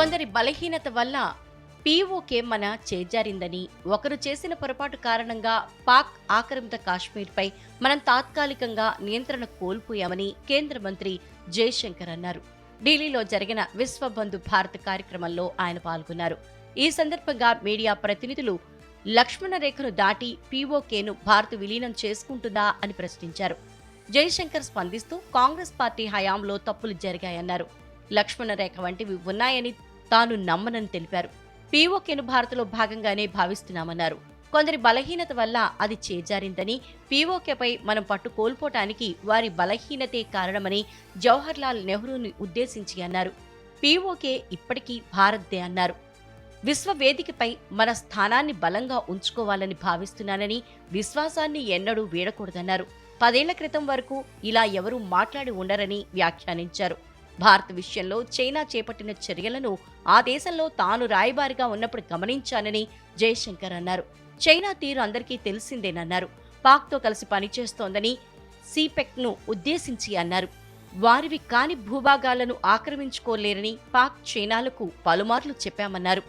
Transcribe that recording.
కొందరి బలహీనత వల్ల పీఓకే మన చేజారిందని. ఒకరు చేసిన పొరపాటు కారణంగా పాక్ ఆక్రమిత కాశ్మీర్పై మనం తాత్కాలికంగా నియంత్రణ కోల్పోయామని కేంద్ర మంత్రి జయశంకర్ అన్నారు. ఢిల్లీలో జరిగిన విశ్వబంధు భారత్ కార్యక్రమంలో ఆయన పాల్గొన్నారు. ఈ సందర్భంగా మీడియా ప్రతినిధులు లక్ష్మణ రేఖను దాటి పీఓకేను భారత్ విలీనం చేసుకుంటుందా అని ప్రశ్నించారు. జయశంకర్ స్పందిస్తూ కాంగ్రెస్ పార్టీ హయాంలో తప్పులు జరిగాయన్నారు. లక్ష్మణ రేఖ వంటివి ఉన్నాయని తాను నమ్మనని తెలిపారు. పీఓకేను భారత్లో భాగంగానే భావిస్తున్నామన్నారు. కొందరి బలహీనత వల్ల అది చేజారిందని పీఓకేపై మనం పట్టు కోల్పోటానికి వారి బలహీనతే కారణమని జవహర్లాల్ నెహ్రూని ఉద్దేశించి అన్నారు. పీఓకే ఇప్పటికీ భారత్దే అన్నారు. విశ్వవేదికపై మన స్థానాన్ని బలంగా ఉంచుకోవాలని భావిస్తున్నానని విశ్వాసాన్ని ఎన్నడూ వీడకూడదన్నారు. పదేళ్ళ క్రితం వరకు ఇలా ఎవరూ మాట్లాడి ఉండరని వ్యాఖ్యానించారు. భారత్ విషయంలో చైనా చేపట్టిన చర్యలను ఆ దేశంలో తాను రాయబారిగా ఉన్నప్పుడు గమనించానని జయశంకర్ అన్నారు. చైనా తీరు అందరికీ తెలిసిందేనన్నారు. పాక్తో కలిసి పనిచేస్తోందని సిపెక్ను ఉద్దేశించి అన్నారు. వారివి కాని భూభాగాలను ఆక్రమించుకోలేరని పాక్ చైనాలకు పలుమార్లు చెప్పామన్నారు.